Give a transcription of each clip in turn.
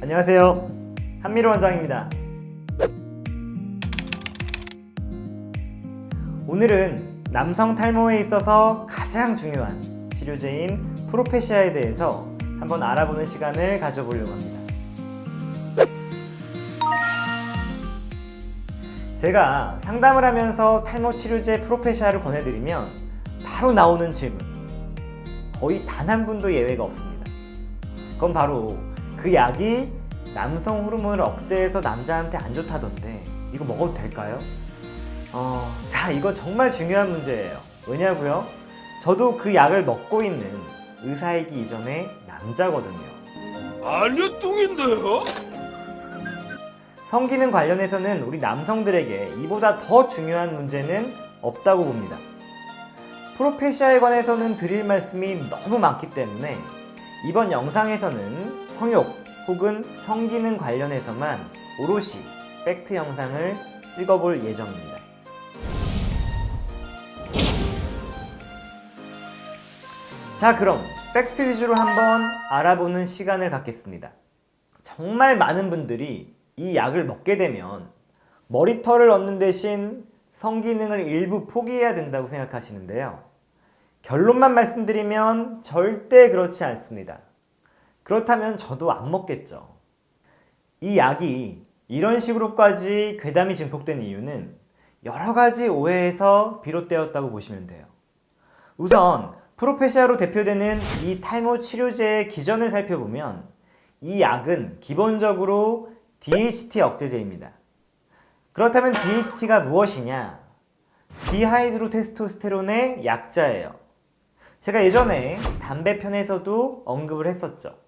안녕하세요. 한미로 원장입니다. 오늘은 남성 탈모에 있어서 가장 중요한 치료제인 프로페시아에 대해서 한번 알아보는 시간을 가져보려고 합니다. 제가 상담을 하면서 탈모 치료제 프로페시아를 권해드리면 바로 나오는 질문. 거의 단 한 분도 예외가 없습니다. 그건 바로 그 약이 남성 호르몬을 억제해서 남자한테 안 좋다던데 이거 먹어도 될까요? 어, 자, 이거 정말 중요한 문제예요. 왜냐고요? 저도 그 약을 먹고 있는 의사이기 이전에 남자거든요. 아니요 뚱인데요? 성기능 관련해서는 우리 남성들에게 이보다 더 중요한 문제는 없다고 봅니다. 프로페시아에 관해서는 드릴 말씀이 너무 많기 때문에 이번 영상에서는 성욕 혹은 성기능 관련해서만 오롯이 팩트 영상을 찍어볼 예정입니다. 자, 그럼 팩트 위주로 한번 알아보는 시간을 갖겠습니다. 정말 많은 분들이 이 약을 먹게 되면 머리털을 얻는 대신 성기능을 일부 포기해야 된다고 생각하시는데요. 결론만 말씀드리면 절대 그렇지 않습니다. 그렇다면 저도 안 먹겠죠. 이 약이 이런 식으로까지 괴담이 증폭된 이유는 여러 가지 오해에서 비롯되었다고 보시면 돼요. 우선 프로페시아로 대표되는 이 탈모 치료제의 기전을 살펴보면 이 약은 기본적으로 DHT 억제제입니다. 그렇다면 DHT가 무엇이냐? 디하이드로 테스토스테론의 약자예요. 제가 예전에 담배 편에서도 언급을 했었죠.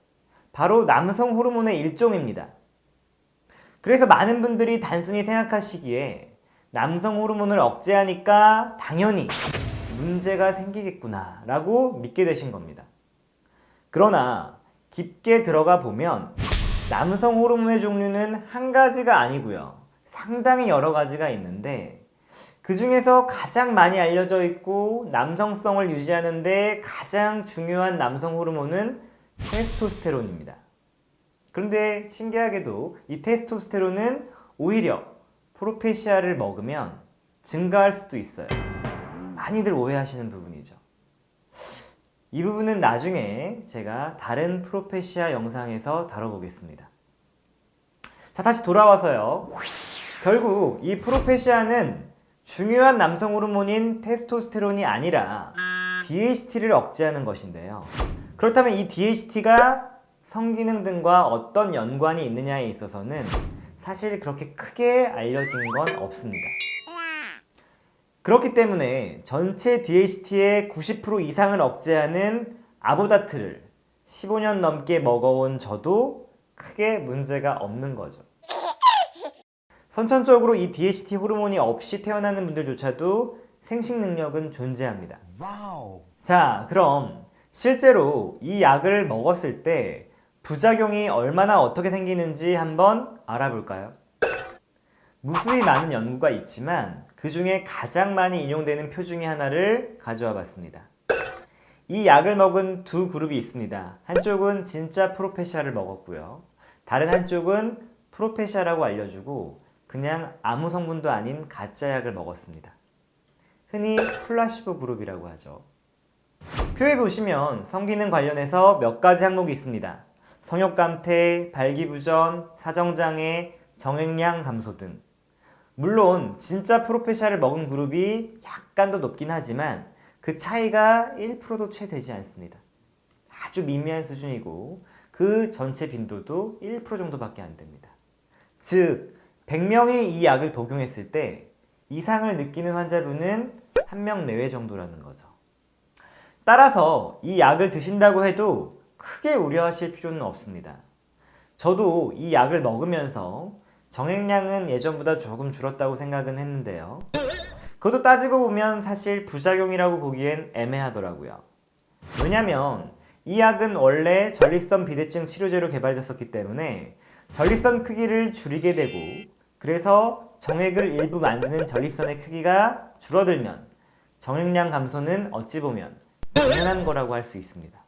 바로 남성 호르몬의 일종입니다. 그래서 많은 분들이 단순히 생각하시기에 남성 호르몬을 억제하니까 당연히 문제가 생기겠구나 라고 믿게 되신 겁니다. 그러나 깊게 들어가 보면 남성 호르몬의 종류는 한 가지가 아니고요. 상당히 여러 가지가 있는데 그 중에서 가장 많이 알려져 있고 남성성을 유지하는데 가장 중요한 남성 호르몬은 테스토스테론입니다. 그런데 신기하게도 이 테스토스테론은 오히려 프로페시아를 먹으면 증가할 수도 있어요. 많이들 오해하시는 부분이죠. 이 부분은 나중에 제가 다른 프로페시아 영상에서 다뤄보겠습니다. 자, 다시 돌아와서요. 결국 이 프로페시아는 중요한 남성 호르몬인 테스토스테론이 아니라 DHT를 억제하는 것인데요. 그렇다면 이 DHT가 성기능 등과 어떤 연관이 있느냐에 있어서는 사실 그렇게 크게 알려진 건 없습니다. 그렇기 때문에 전체 DHT의 90% 이상을 억제하는 아보다트를 15년 넘게 먹어온 저도 크게 문제가 없는 거죠. 선천적으로 이 DHT 호르몬이 없이 태어나는 분들조차도 생식 능력은 존재합니다. 자, 그럼 실제로 이 약을 먹었을 때 부작용이 얼마나 어떻게 생기는지 한번 알아볼까요? 무수히 많은 연구가 있지만 그 중에 가장 많이 인용되는 표 중에 하나를 가져와 봤습니다. 이 약을 먹은 두 그룹이 있습니다. 한쪽은 진짜 프로페시아를 먹었고요. 다른 한쪽은 프로페시아라고 알려주고 그냥 아무 성분도 아닌 가짜 약을 먹었습니다. 흔히 플라시보 그룹이라고 하죠. 표에 보시면 성기능 관련해서 몇 가지 항목이 있습니다. 성욕 감퇴, 발기부전, 사정장애, 정액량 감소 등. 물론 진짜 프로페시아를 먹은 그룹이 약간 더 높긴 하지만 그 차이가 1%도 채 되지 않습니다. 아주 미미한 수준이고 그 전체 빈도도 1% 정도밖에 안 됩니다. 즉 100명이 이 약을 복용했을 때 이상을 느끼는 환자분은 한명 내외 정도라는 거죠. 따라서 이 약을 드신다고 해도 크게 우려하실 필요는 없습니다. 저도 이 약을 먹으면서 정액량은 예전보다 조금 줄었다고 생각은 했는데요. 그것도 따지고 보면 사실 부작용이라고 보기엔 애매하더라고요. 왜냐면 이 약은 원래 전립선 비대증 치료제로 개발됐었기 때문에 전립선 크기를 줄이게 되고 그래서 정액을 일부 만드는 전립선의 크기가 줄어들면 정액량 감소는 어찌 보면 당연한 거라고 할 수 있습니다.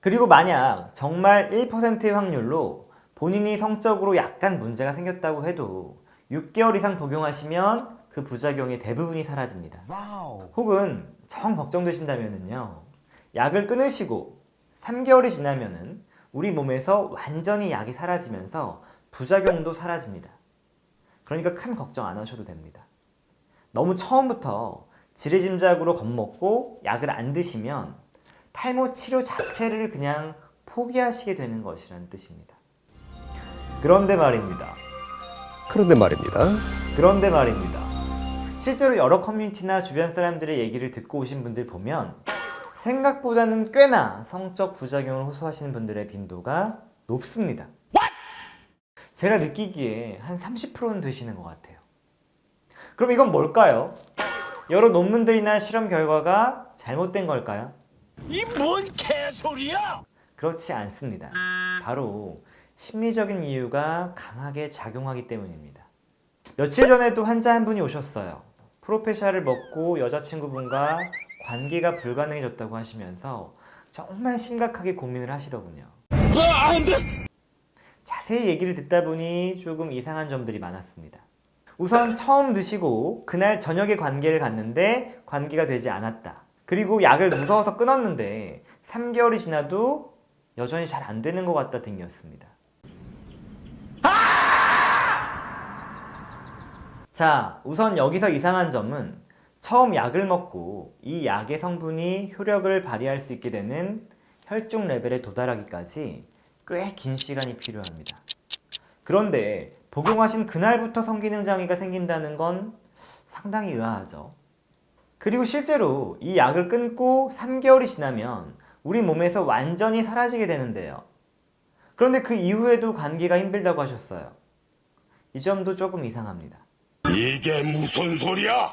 그리고 만약 정말 1%의 확률로 본인이 성적으로 약간 문제가 생겼다고 해도 6개월 이상 복용하시면 그 부작용의 대부분이 사라집니다. 혹은 정 걱정되신다면요. 약을 끊으시고 3개월이 지나면은 우리 몸에서 완전히 약이 사라지면서 부작용도 사라집니다. 그러니까 큰 걱정 안 하셔도 됩니다. 너무 처음부터 지레짐작으로 겁먹고 약을 안 드시면 탈모 치료 자체를 그냥 포기하시게 되는 것이라는 뜻입니다. 그런데 말입니다. 그런데 말입니다. 그런데 말입니다. 실제로 여러 커뮤니티나 주변 사람들의 얘기를 듣고 오신 분들 보면 생각보다는 꽤나 성적 부작용을 호소하시는 분들의 빈도가 높습니다. 제가 느끼기에 한 30%는 되시는 것 같아요. 그럼 이건 뭘까요? 여러 논문들이나 실험 결과가 잘못된 걸까요? 이 뭔 개소리야? 그렇지 않습니다. 바로 심리적인 이유가 강하게 작용하기 때문입니다. 며칠 전에도 환자 한 분이 오셨어요. 프로페샤를 먹고 여자친구분과 관계가 불가능해졌다고 하시면서 정말 심각하게 고민을 하시더군요. 아, 안 돼! 자세히 얘기를 듣다 보니 조금 이상한 점들이 많았습니다. 우선 처음 드시고 그날 저녁에 관계를 갖는데 관계가 되지 않았다. 그리고 약을 무서워서 끊었는데 3개월이 지나도 여전히 잘 안 되는 것 같다 등이었습니다. 자, 우선 여기서 이상한 점은 처음 약을 먹고 이 약의 성분이 효력을 발휘할 수 있게 되는 혈중 레벨에 도달하기까지 꽤 긴 시간이 필요합니다. 그런데 복용하신 그날부터 성기능 장애가 생긴다는 건 상당히 의아하죠. 그리고 실제로 이 약을 끊고 3개월이 지나면 우리 몸에서 완전히 사라지게 되는데요. 그런데 그 이후에도 관계가 힘들다고 하셨어요. 이 점도 조금 이상합니다. 이게 무슨 소리야?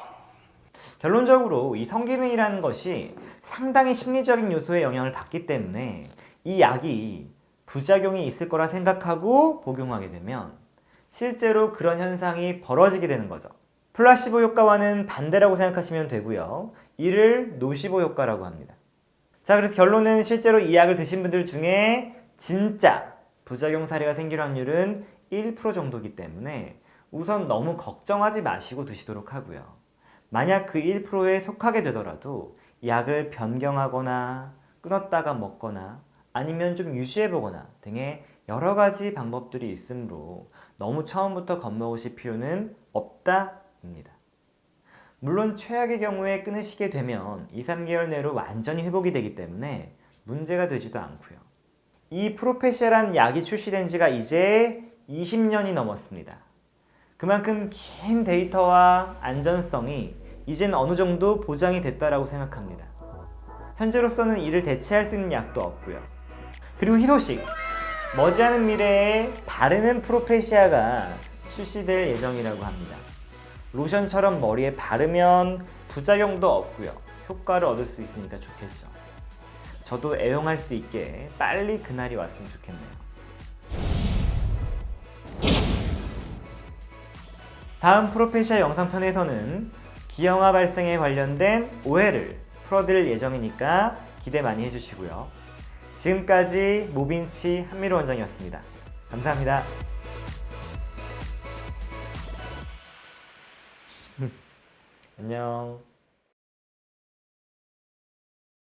결론적으로 이 성기능이라는 것이 상당히 심리적인 요소의 영향을 받기 때문에 이 약이 부작용이 있을 거라 생각하고 복용하게 되면 실제로 그런 현상이 벌어지게 되는 거죠. 플라시보 효과와는 반대라고 생각하시면 되고요. 이를 노시보 효과라고 합니다. 자, 그래서 결론은 실제로 이 약을 드신 분들 중에 진짜 부작용 사례가 생길 확률은 1% 정도이기 때문에 우선 너무 걱정하지 마시고 드시도록 하고요. 만약 그 1%에 속하게 되더라도 약을 변경하거나 끊었다가 먹거나 아니면 좀 유지해보거나 등의 여러 가지 방법들이 있으므로 너무 처음부터 겁먹으실 필요는 없다입니다. 물론 최악의 경우에 끊으시게 되면 2, 3개월 내로 완전히 회복이 되기 때문에 문제가 되지도 않고요. 이 프로페시아란 약이 출시된 지가 이제 20년이 넘었습니다. 그만큼 긴 데이터와 안전성이 이젠 어느 정도 보장이 됐다라고 생각합니다. 현재로서는 이를 대체할 수 있는 약도 없고요. 그리고 희소식 머지않은 미래에 바르는 프로페시아가 출시될 예정이라고 합니다. 로션처럼 머리에 바르면 부작용도 없고요. 효과를 얻을 수 있으니까 좋겠죠. 저도 애용할 수 있게 빨리 그날이 왔으면 좋겠네요. 다음 프로페시아 영상편에서는 기형아 발생에 관련된 오해를 풀어드릴 예정이니까 기대 많이 해주시고요. 지금까지 모빈치 한미로 원장이었습니다. 감사합니다. 안녕.